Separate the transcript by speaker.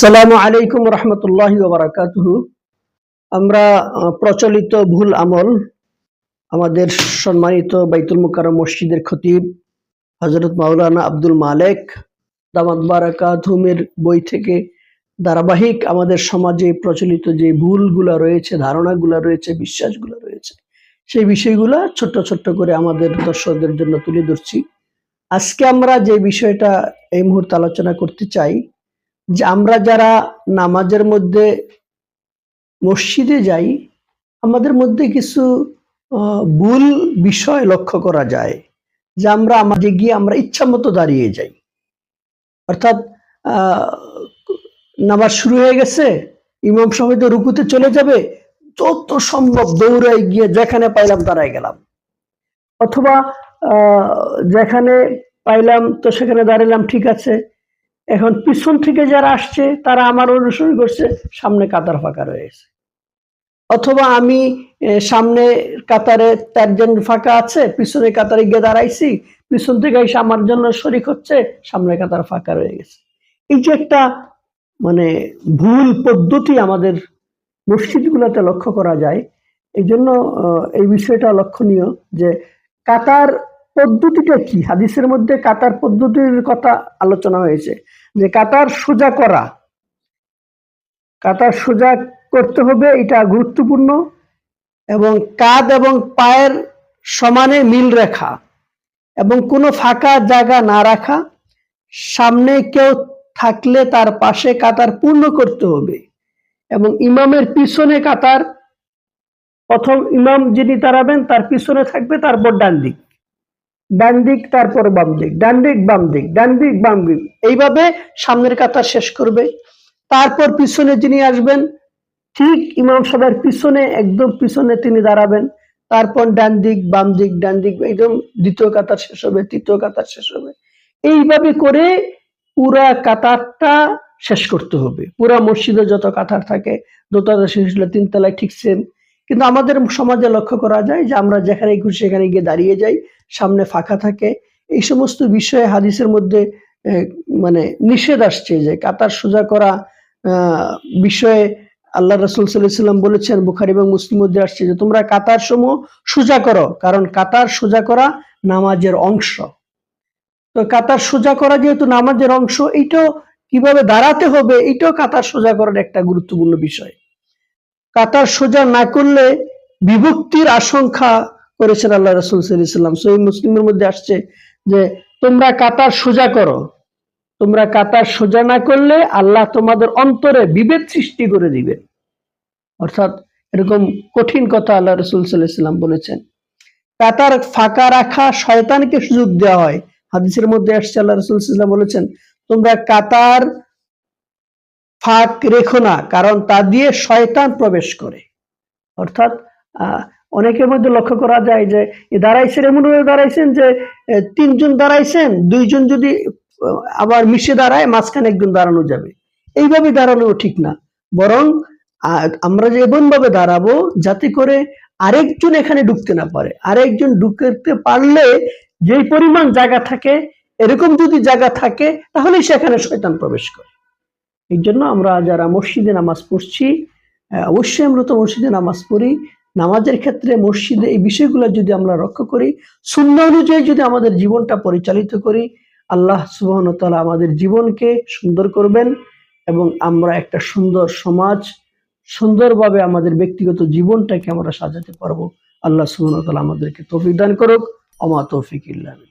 Speaker 1: আসসালামু আলাইকুম রহমতুল্লাহ বারাকাতুহু। আমরা প্রচলিত ভুল আমল, আমাদের সম্মানিত বাইতুল মুকাররম মসজিদের খতিব হজরত মাওলানা আব্দুল মালেক, দামাত বারাকাতুমের বই থেকে ধারাবাহিক আমাদের সমাজে প্রচলিত যে ভুলগুলা রয়েছে, ধারণাগুলা রয়েছে, বিশ্বাসগুলো রয়েছে, সেই বিষয়গুলা ছোট্ট ছোট্ট করে আমাদের দর্শকদের জন্য তুলে ধরছি। আজকে আমরা যে বিষয়টা এই মুহূর্তে আলোচনা করতে চাই যে আমরা যারা নামাজের মধ্যে মসজিদে যাই, আমাদের মধ্যে কিছু ভুল বিষয় লক্ষ্য করা যায়। যে আমরা আমাদের গিয়ে আমরা ইচ্ছা মতো দাঁড়িয়ে যাই। অর্থাৎ নামাজ শুরু হয়ে গেছে, ইমাম সমিত রুকুতে চলে যাবে, যত সম্ভব দৌড়াই গিয়ে যেখানে পাইলাম দাঁড়ায় গেলাম। অথবা যেখানে পাইলাম তো সেখানে দাঁড়ালাম ঠিক আছে। এখন পিছন থেকে যারা আসছে, তারা আমার অনুসরণ করছে, সামনে কাতার ফাঁকা রয়েছে। অথবা আমি সামনে কাতারে চারজন ফাঁকা আছে, পিছনে কাতারে গিয়ে দাঁড়াইছি, পিছন থেকে এসে আমার জন্য শরিক হচ্ছে, সামনে কাতার ফাঁকা রয়ে গেছে। এই যে একটা মানে ভুল পদ্ধতি আমাদের মসজিদগুলোতে লক্ষ্য করা যায় এই জন্য এই বিষয়টা লক্ষণীয় যে কাতার পদ্ধতিটা কি? হাদিসের মধ্যে কাতার পদ্ধতির কথা আলোচনা হয়েছে যে কাতার সোজা করা। কাতার সোজা করতে হবে, এটা গুরুত্বপূর্ণ। এবং কাঁধ এবং পায়ের সমানে মিল রেখা এবং কোনো ফাঁকা জায়গা না রাখা। সামনে কেউ থাকলে তার পাশে কাতার পূর্ণ করতে হবে এবং ইমামের পিছনে কাতার। প্রথম ইমাম যিনি দাঁড়াবেন, তার পিছনে থাকবে তারপর ডান দিক। ডান দিক তারপর বাম দিক ডান দিক বাম দিক ডান দিক বাম দিক এইভাবে সামনের কাতার শেষ করবে। তারপর পিছনে যিনি আসবেন, ঠিক ইমাম সাহেবের পিছনে, একদম পিছনে তিনি দাঁড়াবেন। তারপর ডান দিক বাম দিক ডান দিক একদম দ্বিতীয় কাতার শেষ হবে, তৃতীয় কাতার শেষ হবে। এইভাবে করে পুরা কাতারটা শেষ করতে হবে। পুরা মসজিদে যত কাতার থাকে দোতলা শেষ হলে তিনতলায় ঠিক সেম কিন্তু আমাদের সমাজে লক্ষ্য করা যায় যে আমরা যেখানে খুশি সেখানে গিয়ে দাঁড়িয়ে যাই, সামনে ফাঁকা থাকে। এই সমস্ত বিষয়ে হাদিসের মধ্যে মানে নিষেধ আসছে যে কাতার সোজা করা বিষয়ে আল্লাহ রসুল সাল্লাম বলেছেন, বুখারি এবং মুসলিম মধ্যে আসছে যে তোমরা কাতার সমূহ সোজা করো, কারণ কাতার সোজা করা নামাজের অংশ। তো কাতার সোজা করা যেহেতু নামাজের অংশ, এইটাও কীভাবে দাঁড়াতে হবে, এইটাও কাতার সোজা করার একটা গুরুত্বপূর্ণ বিষয়। কাতার সোজা না করলে বিভক্তির আশঙ্কা করেছেন আল্লাহ রসুল সাল্লাম সহি মুসলিমের মধ্যে আসছে যে, তোমরা কাতার সোজা করো। তোমরা কাতার সোজা না করলে আল্লাহ তোমাদের অন্তরে বিভেদ সৃষ্টি করে দিবে। অর্থাৎ এরকম কঠিন কথা আল্লাহ রসুল সাল্লাম বলেছেন। কাতার ফাঁকা রাখা শয়তানকে সুযোগ দেওয়া হয়। হাদিসের মধ্যে আসছে আল্লাহ রসুল সাল্লাম বলেছেন, তোমরা কাতার ফাঁক রেখো না, কারণ তা দিয়ে শয়তান প্রবেশ করে। অর্থাৎ অনেকের মধ্যে লক্ষ্য করা যায় যে দাঁড়াইছেন, এমন ভাবে দাঁড়াইছেন যে তিনজন দাঁড়াইছেন, দুইজন যদি আবার মিশে দাঁড়ায়, মাঝখানে একজন দাঁড়ানো যাবে। এইভাবে দাঁড়ানো ঠিক না। বরং আমরা যে এমন ভাবে দাঁড়াবো, যাতে করে আরেকজন এখানে ঢুকতে না পারে। আরেকজন ঢুকতে পারলে যেই পরিমাণ জায়গা থাকে, এরকম যদি জায়গা থাকে তাহলে সেখানে শয়তান প্রবেশ করে। এই জন্য আমরা যারা মসজিদে নামাজ পড়ছি অবশ্যই আমরা তো মসজিদে নামাজ পড়ি। নামাজের ক্ষেত্রে মসজিদে এই বিষয়গুলো যদি আমরা রক্ষা করি শূন্য অনুযায়ী যদি আমাদের জীবনটা পরিচালিত করি, আল্লাহ সুবহান তাআলা আমাদের জীবনকে সুন্দর করবেন এবং আমরা একটা সুন্দর সমাজ, সুন্দরভাবে আমাদের ব্যক্তিগত জীবনটাকে আমরা সাজাতে পারব। আল্লাহ সুবহান তাআলা আমাদেরকে তৌফিক দান করুক। অমা তৌফিক ইল্লা বিল্লাহ।